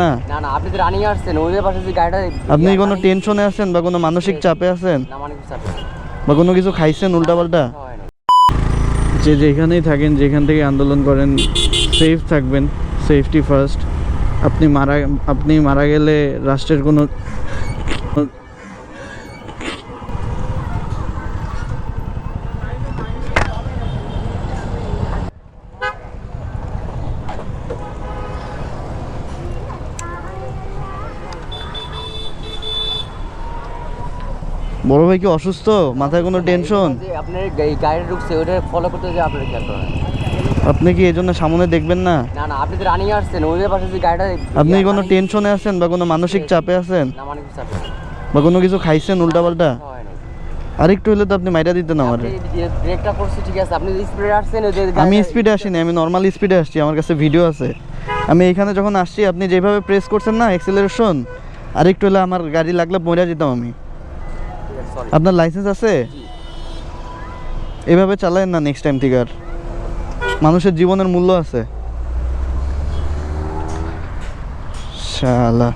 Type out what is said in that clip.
না। না না আপনি তো রানিং আসছেন ওদের পাশে যে গাড়িটা আপনি কোনো টেনশনে আছেন বা কোনো মানসিক চাপে আছেন? না চাপে বা কোনো কিছু খাইছেন উল্টাপাল্টা? যে যেখানেই থাকেন যেখান থেকে আন্দোলন করেন সেফ থাকবেন সেফটি ফার্স্ট আপনি মারা আপনি মারা গেলে রাষ্ট্রের কোনো বড় ভাই কি অসুস্থ? মাথায় কোনো টেনশন আপনার গাড়ি ঢুকছে ওটা ফলো করতে যে আপনার খেয়াল করেন। আপনি কি এই জন্য সামনে দেখবেন না? না না আপনি তো রানিং আসছেন ওদের পাশে যে গাড়িটা আপনি কোনো টেনশনে আছেন বা কোনো মানসিক চাপে আছেন? না মানে কিছু চাপে বা কোনো কিছু খাইছেন উল্টাপাল্টা? আরেকটু হলে তো আপনি মাইরা দিতেন আমার। ব্রেকটা করছে ঠিক আছে আপনি স্পিডে আসছেন ওই যে আমি স্পিডে আসিনি আমি নর্মাল স্পিডে আসছি আমার কাছে ভিডিও আছে। আমি এখানে যখন আসছি আপনি যেভাবে প্রেস করছেন না এক্সেলারেশন আরেকটু হলে আমার গাড়ি লাগলে মরে যেতাম আমি। আপনার লাইসেন্স আছে? এভাবে চালায় না নেক্সট টাইম থেকে আর মানুষের জীবনের মূল্য আছে। শালা।